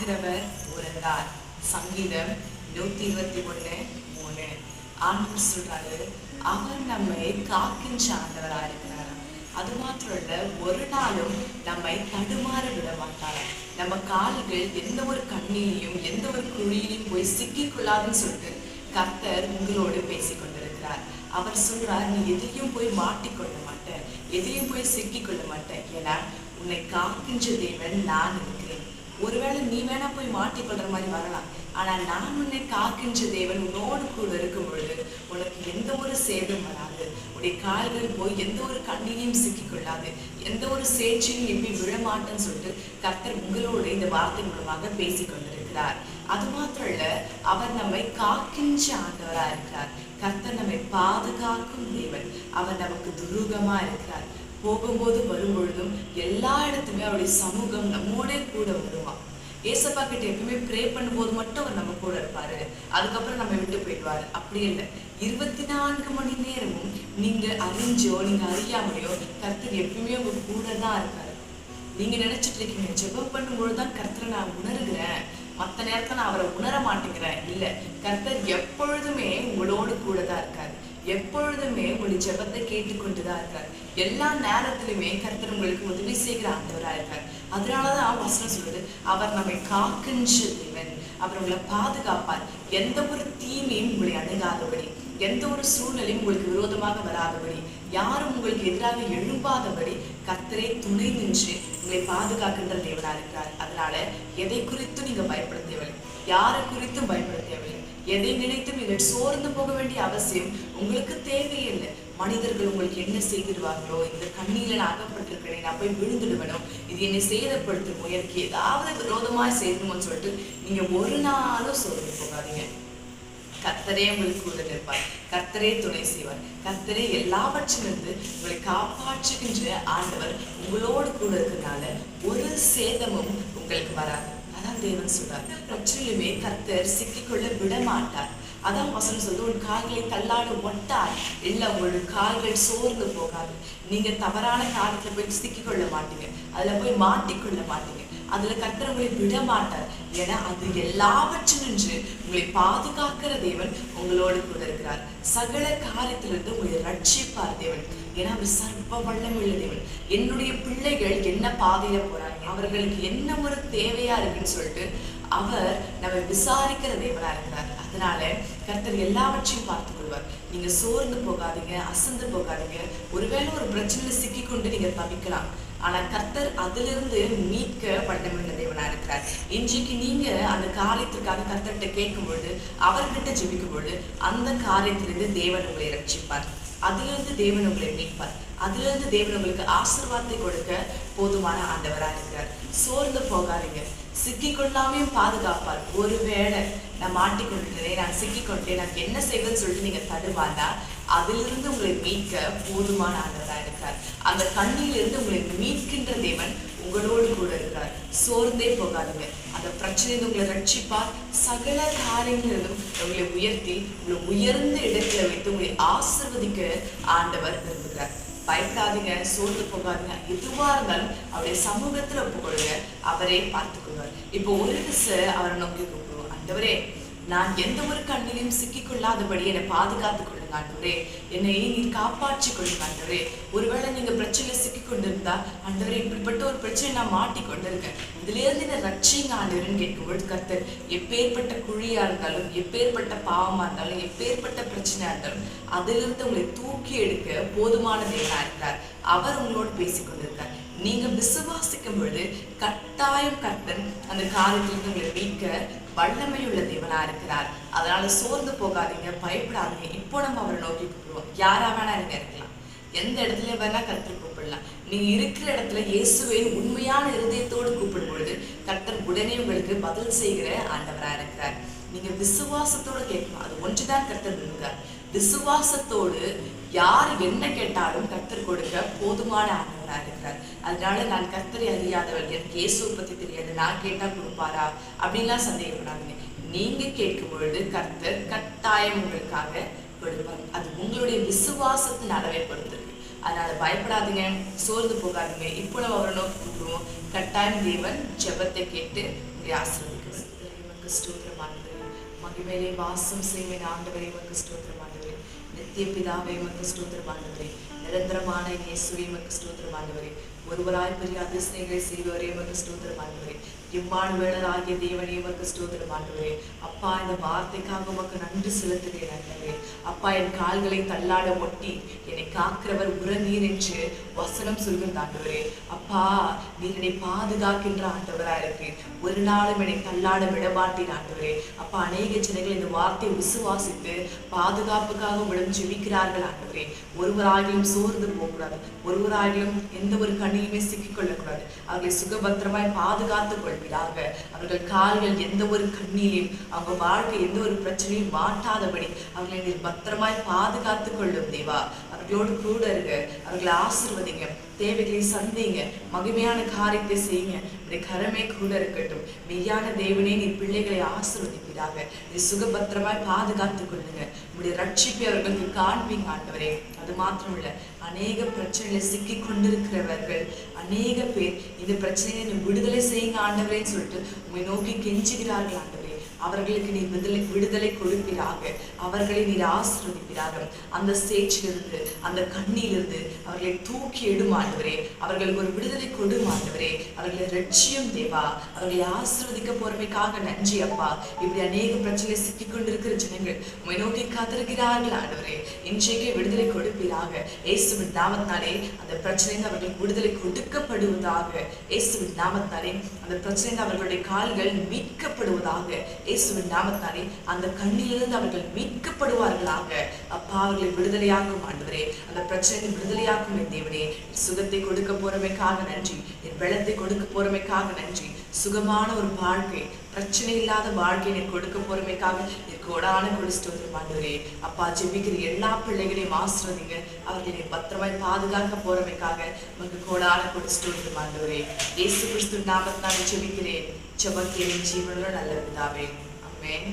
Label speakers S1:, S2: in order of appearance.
S1: காக்கிறவர் உறந்தார். சங்கீதம் நூத்தி இருபத்தி ஒண்ணு மூணு. ஆண்டவர் சொல்றாரு அவர் நம்மை காக்கின்ற ஆண்டவரா இருக்கிறார். அது மாத்திரம் இல்ல ஒரு நாளும் நம்மை தடுமாற விட மாட்டார். நம்ம கால்கள் எந்த ஒரு கண்ணிலையும் எந்த ஒரு குழியிலையும் போய் சிக்கி கொள்ளாதுன்னு சொல்லிட்டு கர்த்தர் உங்களோடு பேசிக் கொண்டிருக்கிறார். அவர் சொல்றார் நீ எதையும் போய் மாட்டிக்கொள்ள மாட்டேன். எதையும் போய் சிக்கி கொள்ள மாட்டேன். ஏன்னா உன்னை காக்கின்ற தேவன் நான் இருக்கிறேன். ஒருவேளை நீ வேணா போய் மாட்டிக்கொள்ற மாதிரி வரலாம். ஆனா நான் உன்னை காக்கின்ற தேவன் உன்னோடு கூட இருக்கும் பொழுது உனக்கு எந்த ஒரு சேதம் வராது. உடைய கால்கள் போய் எந்த ஒரு கண்ணிலையும் சிக்கிக் கொள்ளாது. எந்த ஒரு சேற்றிலும் எப்படி விழமாட்டேன்னு சொல்லிட்டு கர்த்தர் உங்களோட இந்த வார்த்தை மூலமாக பேசிக் கொண்டிருக்கிறார். அது மாத்திரம் இல்ல அவர் நம்மை காக்கின்ற ஆண்டவரா இருக்கிறார் கர்த்தர் நம்மை பாதுகாக்கும் தேவன். அவர் நமக்கு துருகமா இருக்கிறார். போகும்போது வரும்பொழுதும் எல்லா இடத்துமே அவருடைய சமூகம் நம்மோட கூட வருவான். ஏசப்பா கிட்ட எப்பவுமே ப்ரே பண்ணும்போது மட்டும் அவர் நம்ம கூட இருப்பாரு. அதுக்கப்புறம் நம்ம விட்டு போயிடுவாரு. அப்படி இல்லை. இருபத்தி நான்கு மணி நேரமும் நீங்க அறிஞ்சோ நீங்க அறியாமலையோ கர்த்தர் எப்பவுமே உங்க கூட தான் இருக்காரு. நீங்க நினைச்சிட்டு இருக்கீங்க ஜெபம் பண்ணும்போது தான் கர்த்தரை நான் உணர்கிறேன். மற்ற நேரத்துல நான் அவரை உணர மாட்டேங்கிறேன். இல்ல. கர்த்தர் எப்பொழுதுமே உங்களோடு கூட தான் இருக்காரு. எப்பொழுதுமே உங்களுடைய ஜெபத்தை கேட்டுக்கொண்டுதான் இருக்காரு. எல்லா நேரத்திலுமே கர்த்தர் உங்களுக்கு உதவி செய்கிற ஆண்டவரா இருக்கார். அதனாலதான் வசனம் சொல்லுது அவர் நம்மை காக்கின்ற தேவன். அவர் உங்களை பாதுகாப்பார். எந்த ஒரு தீமையும் உங்களை அணுகாதபடி எந்த ஒரு சூழ்நிலையும் உங்களுக்கு விரோதமாக வராதபடி யாரும் உங்களுக்கு எதிராக எழும்பாதபடி கத்தரை துணை நின்று உங்களை பாதுகாக்கின்ற தேவனா இருக்கிறார். அதனால எதை குறித்தும் நீங்க பயப்பட தேவையில்லை. யாரை குறித்தும் பயப்பட தேவையில்லை. எதை நினைத்தும் நீங்கள் சோர்ந்து போக வேண்டிய அவசியம் உங்களுக்கு தேவையில்லை. மனிதர்கள் உங்களுக்கு என்ன செய்திருவார்களோ இந்த கண்ணியில நான் அகப்பட்டிருக்கிறேன் நான் போய் விழுந்துடுவேனோ இது என்னை சேதப்படுத்தும் எனக்கு ஏதாவது விரோதமா செய்யணும்னு சொல்லிட்டு நீங்க ஒரு நாளும் சோர்ந்து போகாதீங்க. கர்த்தரே உங்களுக்கு உதவி இருப்பார். கர்த்தரே துணை செய்வார். கர்த்தரே எல்லாவற்றிலிருந்து உங்களை காப்பாற்றுகின்ற ஆண்டவர் உங்களோடு கூட இருக்கிறதுனால ஒரு சேதமும் உங்களுக்கு வராது. அதான் தேவன் சொல்றார். பிரச்சனையுமே கர்த்தர் சிக்கிக்கொள்ள விட மாட்டார் அதான் வசனம் சொல்லுது உன் கால்களை தள்ளாடு ஒட்டால் இல்லை உங்களோட கால்கள் சோர்ந்து போகாது. நீங்க தவறான காலத்துல போய் சிக்கிக்கொள்ள மாட்டீங்க. அதுல போய் மாட்டிக்கொள்ள மாட்டீங்க. அதுல கர்த்தர் உங்களை விட மாட்டார் ஏன்னா அது எல்லாவற்றினின்று உங்களை பாதுகாக்கிற தேவன் உங்களோடு கூட இருக்கிறார். சகல காரியத்திலிருந்து உங்களை ரட்சிப்பார் தேவன். ஏன்னா அவர் சர்வ வல்லமுள்ள தேவன். என்னுடைய பிள்ளைகள் என்ன பாதையில போறாங்க? அவர்களுக்கு என்ன ஒரு தேவையா இருக்குன்னு சொல்லிட்டு அவர் நம்ம விசாரிக்கிற தேவனா இருக்கிறார். அதனால கர்த்தர் எல்லாவற்றையும் பார்த்து கொள்வார் நீங்க சோர்ந்து போகாதீங்க அசந்து போகாதீங்க. ஒருவேளை ஒரு பிரச்சனையில சிக்கி கொண்டு நீங்க தவிக்கலாம். ஆனா கர்த்தர் அதிலிருந்து மீட்க வல்லமுள்ள தேவனா இருக்கிறார். இன்றைக்கு நீங்க அந்த காரியத்திற்காக கர்த்தர்கிட்ட கேட்கும் பொழுது அவர்கிட்ட ஜெபிக்கும் பொழுது அந்த காரியத்திலிருந்து தேவன் உங்களை ரட்சிப்பார். அதிலிருந்து தேவன் உங்களை மீட்பார். அதிலிருந்து தேவன் உங்களுக்கு ஆசீர்வாதத்தை கொடுக்க போதுமான ஆண்டவரா இருக்கிறார். சோர்ந்து போகாதீங்க. சிக்கிக்கொள்ளாமையும் பாதுகாப்பார். ஒருவேளை நான் மாட்டிக்கொண்டுட்டேனே நான் சிக்கிக்கொண்டேன் நான் என்ன செய்வதுன்னு சொல்லிட்டு நீங்க தடுமாண்டா அதிலிருந்து உங்களை மீட்க போதுமான ஆண்டவரா இருக்கிறார் அந்த கண்ணிலிருந்து உங்களை மீட்கின்ற தேவன் உங்களோடு கூட இருக்கிறார் சோர்ந்தே போகாதீங்க. அந்த பிரச்சனையிலிருந்து உங்களை ரட்சிப்பார். சகல காரியங்களிலும் உங்களை உயர்த்தி உங்களை உயர்ந்த இடத்துல வைத்து உங்களை ஆசிர்வதிக்க ஆண்டவர் விரும்புகிறார். பயப்படாதீங்க சோர்ந்து போகாதீங்க. எதுவா இருந்தாலும் அவருடைய சமூகத்துல ஒப்புக்கொள்ளுங்க. அவரே பார்த்துக்கொள்வார். இப்போ ஒரு திசை அவரை நோக்கி ஆண்டவரே நான் எந்த ஒரு கண்ணிலையும் சிக்கிக்கொள்ளாதபடி என்னை பாதுகாத்துக் கொள்ளுங்க ஆண்டவரே என்னை நீர் காப்பாற்றிக் கொள்ளுங்க ஆண்டவரே ஒருவேளை நீங்க பிரச்சனையில சிக்கி கொண்டிருந்தா ஆண்டவரே இப்படிப்பட்ட ஒரு பிரச்சனை நான் மாட்டி கொண்டிருக்கேன். இதுல இருந்து என்ன ரட்சிங்க ஆண்டவர்னு கேட்கும்போது கர்த்தர் எப்பேற்பட்ட குழியா இருந்தாலும் எப்பேற்பட்ட பாவமா இருந்தாலும் எப்பேற்பட்ட பிரச்சனையா இருந்தாலும் அதிலிருந்து உங்களை தூக்கி எடுக்க போதுமானதே தேவனா இருக்கிறார் அவர் உங்களோடு பேசிக் கொண்டிருக்கார். நீங்க விசுவாசிக்கும் பொழுது கட்டாயம் கர்த்தன் அந்த காரியத்திலிருந்து உங்களை மீட்க வல்லமையுள்ள தேவனா இருக்கிறார். அதனால சோர்ந்து போகாதீங்க பயப்படாதீங்க. இப்போ நம்ம அவரை நோக்கி கூப்பிடுவோம். யாரா வேணா நீங்க இருக்கலாம். எந்த இடத்துல வேணா கர்த்தர் கூப்பிடலாம். நீங்க இருக்கிற இடத்துல இயேசுவை உண்மையான இருதயத்தோடு கூப்பிடும் பொழுது கர்த்தர் உடனே உங்களுக்கு பதில் செய்கிற ஆண்டவரா இருக்கிறார். நீங்க விசுவாசத்தோடு கேட்கணும். அது ஒன்றுதான் கர்த்தர் விழுங்கார் விசுவாசத்தோடு யார் என்ன கேட்டாலும் கத்தர் கொடுக்க போதுமான ஆண்டவராக இருக்கிறார். அதனால நான் கத்தரை அறியாதவர் எனக்கு இயேசுவை பத்தி தெரியாது நான் கேட்டா கொடுப்பாரா? அப்படின்லாம் சந்தேகப்படாதீங்க. நீங்க கேட்கும் பொழுது கர்த்தர் கட்டாயம் உங்களுக்காக கொடுப்பார். அது உங்களுடைய விசுவாசத்தின் அளவை பொறுத்திருக்கு அதனால பயப்படாதீங்க சோர்ந்து போகாதீங்க. இப்போ நம்ம அவரை நோக்கி கூப்பிடுவோம். கட்டாயம் தேவன் ஜெபத்தை கேட்டு உங்களை ஆசிர்வதிக்கிறேன் மகிமையிலே வாசம் செய்வேன் ஆண்டவரை உமக்கு ஸ்தோத்திரம் ஆண்டவரே. நித்திய பிதாவை உமக்கு ஸ்தோத்திரம் ஆண்டவரே. நிரந்தரமான இயேசுவை உமக்கு ஸ்தோத்திரம் ஆண்டவரே. ஒருவராய் பெரிய அதிசயங்களை செய்வரே உமக்கு ஸ்தோத்திரம் ஆண்டவரே. இம்மானுவேலராகிய தேவனே உமக்கு ஸ்தோத்திரம் ஆண்டவரே. அப்பா இந்த வார்த்தைக்காக உமக்கு நன்றி செலுத்துகிறேன் ஆண்டவரே. அப்பா என் கால்களை தள்ளாட ஒட்டி என்னை காக்கிறவர் உறநீர் என்று வசனம் சொல்கிறது ஆண்டவரே. அப்பா நீர் என்னை பாதுகாக்கின்ற ஆண்டவரா இருக்கேன் ஒரு நாளும் என்னை தள்ளாட விடமாட்டேன் ஆண்டவரே. அப்பா அநேக ஜனங்கள் இந்த வார்த்தையை விசுவாசித்து பாதுகாப்புக்காக உங்களிடம் ஜெபிக்கிறார்கள் ஆண்டவரே. ஒருவராகியும் சோர்ந்து போகக்கூடாது. ஒருவராகியும் எந்த ஒரு கண்ணிலுமே சிக்கிக் சிக்கிக்கொள்ளக்கூடாது. அவர்களை சுகபத்திரமாய் பாதுகாத்துக் கொள்வீராக அவர்கள் கால்கள் எந்த ஒரு கண்ணிலையும் அவங்க வாழ்க்கை எந்த ஒரு பிரச்சனையும் மாட்டாதபடி அவர்களை நீர் பத்திரமாய் பாதுகாத்துக் கொள்ளும் தேவா. அவர்களோடு கூட இருங்க. அவர்களை ஆசிர்வதிங்க. தேவைகளை சந்திங்க. மகிமையான காரியத்தை செய்யுங்க. உடைய கரமே கூட இருக்கட்டும். மெய்யான தேவனே நீ பிள்ளைகளை ஆசிர்வதிப்பீராக. நீ சுகபத்திரமாய் பாதுகாத்துக் கொள்ளுங்க. உங்களுடைய ரட்சிப்பை அவர்களுக்கு காண்பீங்க ஆண்டவரே. அது மாத்திரம் இல்ல அநேக பிரச்சனைகளை சிக்கி கொண்டிருக்கிறவர்கள் அநேக பேர் இந்த பிரச்சனையை நீ விடுதலை செய்யுங்க ஆண்டவரேன்னு சொல்லிட்டு உண்மை நோக்கி கெஞ்சுகிறார்கள் ஆண்டவரே. அவர்களுக்கு நீ விடுதலை விடுதலை கொடுப்பீராக. அவர்களை நீர் ஆசிர்வதிப்பீராக. அந்த ஸ்டேஜிலிருந்து அந்த கண்ணிலிருந்து அவர்களை தூக்கி எடுமாண்டவரே அவர்களுக்கு ஒரு விடுதலை கொடுமாண்டவரே அவர்களை ரட்சியம் தேவா. அவர்களை ஆசிர்வதிக்க போறமைக்காக நன்றி அப்பா. இப்படி அநேக பிரச்சனை சிக்கிக் கொண்டிருக்கிற ஜனங்கள் உண்மை நோக்கி காத்திருக்கிறார்கள் ஆண்டவரே. இன்றைக்கே விடுதலை கொடுப்பீராக. இயேசுவின் நாமத்தாலே அந்த பிரச்சனையில் அவர்களுக்கு விடுதலை கொடுக்கப்படுவதாக. இயேசுவின் நாமத்தாலே அந்த பிரச்சனையில் அவர்களுடைய கால்கள் மீட்கப்படுவதாக. இயேசுவின் நாமத்தாலே அந்த கண்ணிலிருந்து அவர்கள் மீட்கப்படுவார்களாக. அப்பா அவர்களை விடுதலையாக்கும் ஆண்டவரே. அந்த பிரச்சனையை விடுதலையாக்கும் என் தேவனே. சுகத்தை கொடுக்க போறமைக்காக நன்றி. வெள்ளத்தை கொடுக்க போறமைக்காக நன்றி. சுகமான ஒரு வாழ்க்கை பிரச்சனை இல்லாத வாழ்க்கை நீர் கொடுக்க போறமைக்காக நீர் கோடான கொடிஸ்டோத்திரம் ஆண்டவரே. அப்பா ஜெபிக்கிற எல்லா பிள்ளைகளையும் ஆசிரதிங்க அவர்களை நீர் பத்திரமாய் பாதுகாக்க போறமைக்காக உங்களுக்கு கோடான கொடிஸ்டோத்திரம் ஆண்டவரே. இயேசு கிறிஸ்து நாமத்தினால ஜெபிக்கிறேன். ஜெபக்கிறேன் ஜீவனோட நல்ல விதாவே அம்மேன்